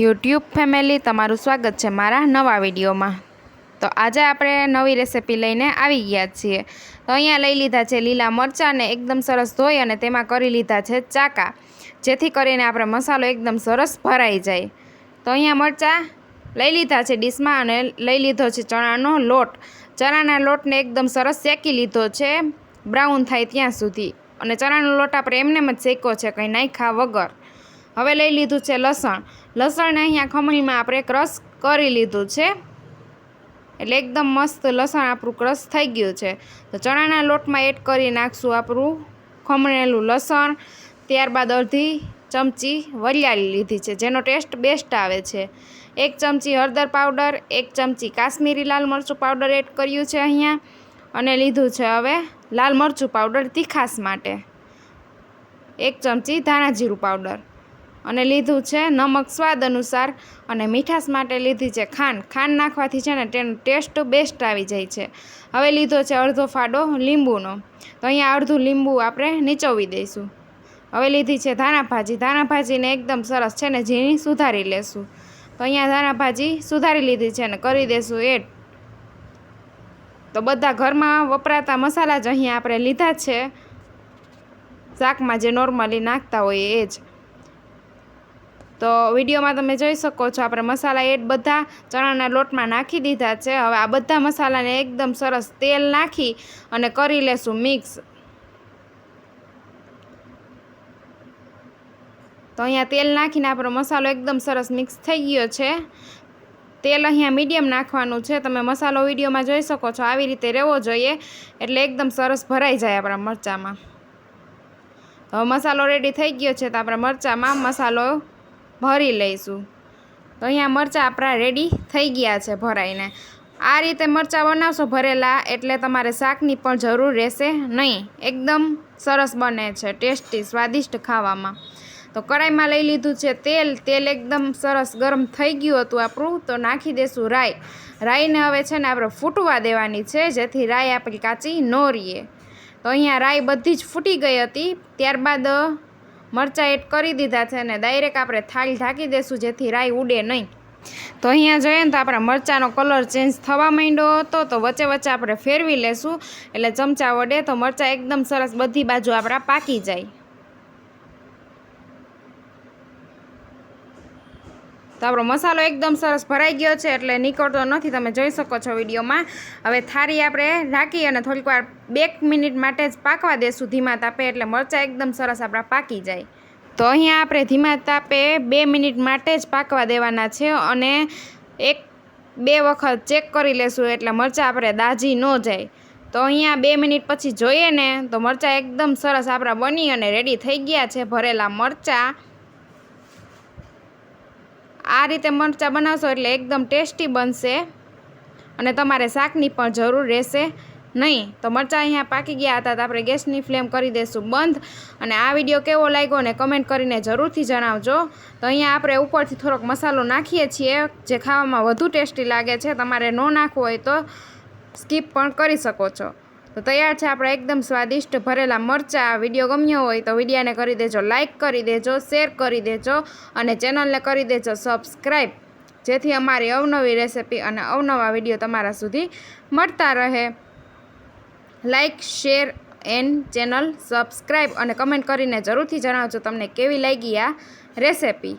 YouTube family, તમારું સ્વાગત છે મારા નવા વિડીયોમાં. તો આજે આપણે નવી રેસિપી લઈને આવી ગયા છીએ. તો અહીંયા લઈ લીધા છે લીલા મરચાંને એકદમ સરસ ધોઈ અને તેમાં કરી લીધા છે ચાકા. જેથી કરીને આપણે મસાલો એકદમ સરસ ભરાઈ જાય. તો અહીંયા મરચાં લઈ લીધા છે ડીશમાં અને લઈ લીધો છે ચણાનો લોટ. ચણાના લોટને એકદમ સરસ શેકી લીધો છે. બ્રાઉન થાય ત્યાં સુધી. અને ચણાનો લોટ આપણે એમને જ શેક્યો છે, કંઈ નાખ્યા વગર. હવે લઈ લીધું છે લસણ. લસણને અહીંયા ખમણીમાં આપણે ક્રશ કરી લીધું છે. એટલે એકદમ મસ્ત લસણ આપણું ક્રશ થઈ ગયું છે. તો ચણાના લોટમાં એડ કરી નાખશું આપણું ખમણેલું લસણ. ત્યારબાદ અડધી ચમચી વરિયાળી લીધી છે, જેનો ટેસ્ટ બેસ્ટ આવે છે. એક ચમચી હળદર પાવડર, એક ચમચી કાશ્મીરી લાલ મરચું પાવડર એડ કર્યું છે અહીંયા. અને લીધું છે હવે લાલ મરચું પાવડર તીખાસ માટે. એક ચમચી ધાણા જીરું પાવડર. અને લીધું છે નમક સ્વાદ અનુસાર અને મીઠાશ માટે લીધી છે ખાંડ. ખાંડ નાખવાથી છે ને તેનો ટેસ્ટ બેસ્ટ આવી જાય છે. હવે લીધો છે અડધો ફાડો લીંબુનો. તો અહીંયા અડધું લીંબુ આપણે નીચોવી દઈશું. હવે લીધી છે ધાણા ભાજી. ધાણા ભાજીને એકદમ સરસ છે ને ઝીણી સુધારી લેશું. તો અહીંયા ધાણા ભાજી સુધારી લીધી છે ને કરી દઈશું એડ. તો બધા ઘરમાં વપરાતા મસાલા જ અહીંયા આપણે લીધા છે. શાકમાં જે નોર્મલી નાખતા હોઈએ એ જ. તો વિડીયોમાં તમે જોઈ શકો છો, આપણે મસાલા એડ બધા ચણાના લોટમાં નાખી દીધા છે. હવે આ બધા મસાલાને એકદમ સરસ તેલ નાખી અને કરી લેશું મિક્સ. તો અહીંયા તેલ નાખીને આપણો મસાલો એકદમ સરસ મિક્સ થઈ ગયો છે. તેલ અહીંયા મીડિયમ નાખવાનું છે. તમે મસાલો વિડીયોમાં જોઈ શકો છો, આવી રીતે રહેવો જોઈએ એટલે એકદમ સરસ ભરાઈ જાય આપણા મરચાંમાં. હવે મસાલો રેડી થઈ ગયો છે તો આપણા મરચાંમાં મસાલો ભરી લઈશું. તો અહીંયા મરચાં આપણા રેડી થઈ ગયા છે ભરાઈને. આ રીતે મરચાં બનાવશો ભરેલા એટલે તમારે શાકની પણ જરૂર રહેશે નહીં. એકદમ સરસ બને છે, ટેસ્ટી, સ્વાદિષ્ટ ખાવામાં. તો કડાઈમાં લઈ લીધું છે તેલ. તેલ એકદમ સરસ ગરમ થઈ ગયું હતું આપણું. તો નાખી દેશું રાઈ. રાઈને હવે છે ને આપણે ફૂટવા દેવાની છે, જેથી રાઈ આપણી કાચી ન રહીએ તો અહીંયા રાઈ બધી જ ફૂટી ગઈ હતી. ત્યારબાદ મરચાં એડ કરી દીધા છે અને ડાયરેક્ટ આપણે થાળી ઢાંકી દઈશું જેથી રાઈ ઉડે નહીં. તો અહીંયા જોઈએ ને તો આપણા મરચાંનો કલર ચેન્જ થવા માંડ્યો હતો, તો વચ્ચે વચ્ચે આપણે ફેરવી લેશું. એટલે ચમચા વડે તો મરચાં એકદમ સરસ બધી બાજુ આપણા પાકી જાય. તો આપણો મસાલો એકદમ સરસ ભરાઈ ગયો છે એટલે નીકળતો નથી. તમે જોઈ શકો છો વિડીયોમાં. હવે થાળી આપણે રાખી અને થોડીક વાર બે મિનિટ માટે જ પાકવા દેશું. ધીમા તાપે એટલે મરચાં એકદમ સરસ આપણા પાકી જાય. તો અહીંયા આપણે ધીમા તાપે બે મિનિટ માટે જ પાકવા દેવાના છે અને એક, બે વખત ચેક કરી લેશું એટલે મરચાં આપણે દાજી ન જાય. તો અહીંયા બે મિનિટ પછી જોઈએ ને, તો મરચાં એકદમ સરસ આપણા બની અને રેડી થઈ ગયા છે. ભરેલા મરચાં. આ રીતે મરચાં બનાવશો એટલે એકદમ ટેસ્ટી બનશે અને તમારે શાકની પણ જરૂર રહેશે નહીં. તો મરચાં અહીંયા પાકી ગયા હતા તો આપણે ગેસની ફ્લેમ કરી દઈશું બંધ. અને આ વીડિયો કેવો લાગ્યો ને કમેન્ટ કરીને જરૂરથી જણાવજો. તો અહીંયા આપણે ઉપરથી થોડોક મસાલો નાખીએ છીએ, જે ખાવામાં વધુ ટેસ્ટી લાગે છે. તમારે ન નાખવો હોય તો સ્કીપ પણ કરી શકો છો. તો તૈયાર છે આપણે એકદમ સ્વાદિષ્ટ ભરેલા મરચાં. વીડિયો ગમ્યો હોય તો વિડીયાને કરી દેજો લાઇક કરી દેજો શેર કરી દેજો અને ચેનલને કરી દેજો સબસ્ક્રાઈબ જેથી અમારી અવનવી રેસિપી અને અવનવા વીડિયો તમારા સુધી મળતા રહે. Like share and channel subscribe અને કમેન્ટ કરીને જરૂરથી જણાવજો તમને કેવી લાગી આ રેસિપી